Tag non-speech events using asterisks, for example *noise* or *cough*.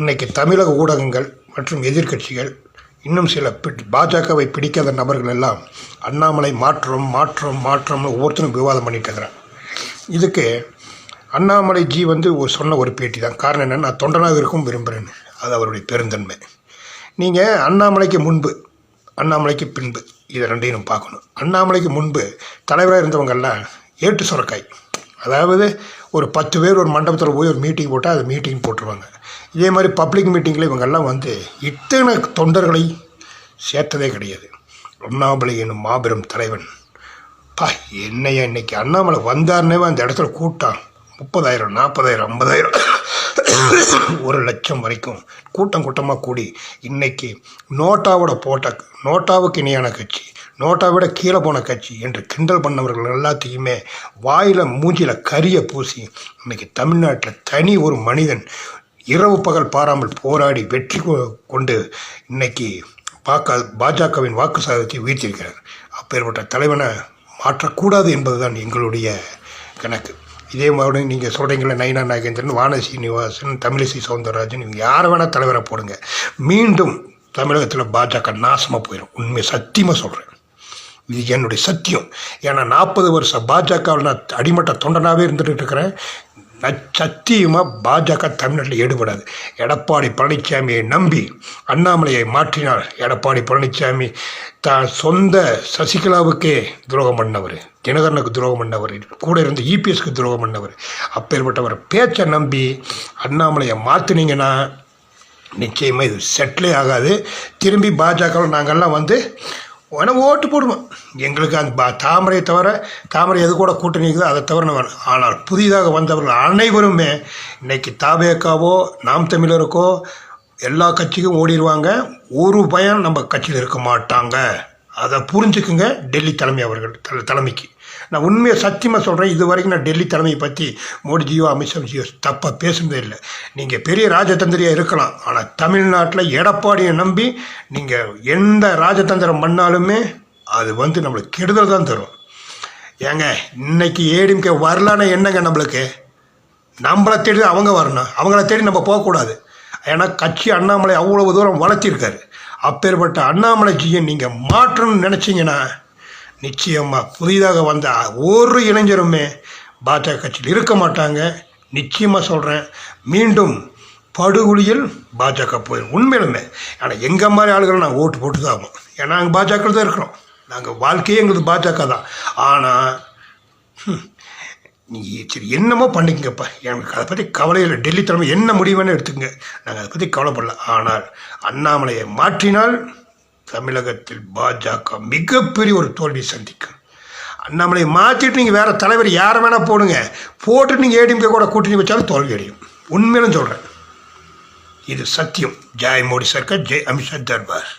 இன்னைக்கு தமிழக ஊடகங்கள் மற்றும் எதிர்க்கட்சிகள் இன்னும் சில பி- பாஜகவை பிடிக்காத நபர்கள் எல்லாம் அண்ணாமலை மாற்றம் மாற்றம் மாற்றம்னு ஒவ்வொருத்தரும் விவாதம் பண்ணிட்டு இருக்கிறான் இதுக்கு அண்ணாமலை ஜி வந்து ஒரு சொன்ன ஒரு பேட்டி தான் காரணம் என்னன்னா நான் தொண்டனாக இருக்கும் விரும்புகிறேன்னு அது அவருடைய பெருந்தன்மை. நீங்கள் அண்ணாமலைக்கு முன்பு அண்ணாமலைக்கு பின்பு இதை ரெண்டையும் பார்க்கணும். அண்ணாமலைக்கு முன்பு தலைவராக இருந்தவங்கெல்லாம் ஏட்டு சுரக்காய். அதாவது ஒரு பத்து பேர் ஒரு மண்டபத்தில் போய் ஒரு மீட்டிங் போட்டால் அது மீட்டிங் போட்டுருவாங்க. இதே மாதிரி பப்ளிக் மீட்டிங்கில் இவங்கெல்லாம் வந்து இத்தனை தொண்டர்களை சேர்த்ததே கிடையாது. அண்ணாமலை என்னும் மாபெரும் தலைவன். பா என்னையா இன்னைக்கு அண்ணாமலை வந்தாருனே அந்த இடத்துல கூட்டம் முப்பதாயிரம் நாற்பதாயிரம் ஐம்பதாயிரம். *coughs* ஒரு லட்சம் வரைக்கும் கூட்டம் கூட்டமாக கூடி இன்னைக்கு நோட்டாவோட போட்ட நோட்டாவுக்கு இணையான கட்சி நோட்டாவிட கீழே போன கட்சி என்று கிண்டல் பண்ணவர்கள் எல்லாத்தையுமே வாயில் மூஞ்சியில் கரியை பூசி இன்னைக்கு தமிழ்நாட்டில் தனி ஒரு மனிதன் இரவு பகல் பாராமல் போராடி வெற்றி கொண்டு இன்னைக்கு பாக்க பாஜகவின் வாக்கு சாதத்தை உயர்த்தியிருக்கிறார். அப்பேற்பட்ட தலைவனை மாற்றக்கூடாது என்பதுதான் எங்களுடைய கணக்கு. இதே மாதிரி நீங்கள் சொல்கிறீங்களே நயினா நாகேந்திரன் வான சீனிவாசன் தமிழிசை சவுந்தரராஜன் இவங்க யாரை வேணால் தலைவரை போடுங்க. மீண்டும் தமிழகத்தில் பாஜக நாசமாக போயிடும் உண்மை சத்தியமாக சொல்கிறேன் இது என்னுடைய சத்தியம். ஏன்னா நாற்பது வருஷம் பாஜகவில் நான் அடிமட்ட தொண்டனாகவே இருந்துகிட்டு இருக்கிறேன். சத்தியமாக பாஜக தமிழ்நாட்டில் ஈடுபடாது. எடப்பாடி பழனிசாமியை நம்பி அண்ணாமலையை மாற்றினார் எடப்பாடி பழனிசாமி தான் சொந்த சசிகலாவுக்கே துரோகம் பண்ணவர் தினகரனுக்கு துரோகம் பண்ணவர் கூட இருந்து இபிஎஸ்க்கு துரோகம் பண்ணவர். அப்பேற்பட்டவர் பேச்சை நம்பி அண்ணாமலையை மாற்றினீங்கன்னா நிச்சயமாக இது செட்டிலே ஆகாது. திரும்பி பாஜகவில் நாங்கள்லாம் வந்து வேணா ஓட்டு போடுவேன். எங்களுக்கு அந்த பா தாமரையை தவிர தாமரை எது கூட கூட்டணி இருக்குதோ அதை தவிர நான் ஆனால் புதிதாக வந்தவர்கள் அனைவருமே இன்றைக்கி தாபேக்காவோ நாம் தமிழருக்கோ எல்லா கட்சிக்கும் ஓடிடுவாங்க. ஒரு பயம் நம்ம கட்சியில் இருக்க மாட்டாங்க. அதை புரிஞ்சுக்குங்க டெல்லி தலைமை அவர்கள் தலைமைக்கு. நான் உண்மையை சத்தியமாக சொல்கிறேன் இது வரைக்கும் நான் டெல்லி தலைமையை பற்றி மோடிஜியோ அமித்ஷாஜியோ தப்பாக பேசுனதே இல்லை. நீங்கள் பெரிய ராஜதந்திரியாக இருக்கலாம் ஆனால் தமிழ்நாட்டில் எடப்பாடியை நம்பி நீங்கள் எந்த ராஜதந்திரம் பண்ணாலுமே அது வந்து நம்மளுக்கு கெடுதல் தான் தரும். ஏங்க இன்னைக்கு ஏடிஎம்கே வரலான்னு என்னங்க நம்மளுக்கு? நம்மளை தேடி அவங்க வரணும். அவங்கள தேடி நம்ம போகக்கூடாது. ஏன்னா கட்சி அண்ணாமலை அவ்வளவு தூரம் வளர்த்திருக்காரு. அப்பேற்பட்ட அண்ணாமலைஜியை நீங்கள் மாற்றணும்னு நினச்சிங்கன்னா நிச்சயமாக புதிதாக வந்த ஒரு இளைஞருமே பாஜக கட்சியில் இருக்க மாட்டாங்க. நிச்சயமாக சொல்கிறேன் மீண்டும் படுகொலியில் பாஜக போயிடும் உண்மையிலுமே ஆனால் எங்கள் மாதிரி ஆளுகளை நாங்கள் ஓட்டு போட்டு தான் ஆகும் ஏன்னா நாங்கள் பாஜக தான் இருக்கிறோம். நாங்கள் வாழ்க்கையே எங்களுக்கு பாஜக தான். ஆனால் நீ சரி என்னமோ பண்ணிக்கங்கப்பா எனக்கு அதை பற்றி கவலை இல்லை. டெல்லி தலைமை என்ன முடிவுன்னு எடுத்துக்கங்க. நாங்கள் அதை பற்றி கவலைப்படல. ஆனால் அண்ணாமலையை மாற்றினால் தமிழகத்தில் பாஜக மிகப்பெரிய ஒரு தோல்வி சந்திக்கும். அண்ணாமலையை மாற்றிட்டு நீங்கள் வேறு தலைவர் யாரை வேணால் போடுங்க. போட்டு நீங்கள் ஏடிஎம்கே கூட கூட்டணி வச்சாலும் தோல்வி அடையும். உண்மையிலும் சொல்கிறேன் இது சத்தியம். ஜெய் மோடி சர்க்கார் ஜெய் அமித்ஷா தர்பார்.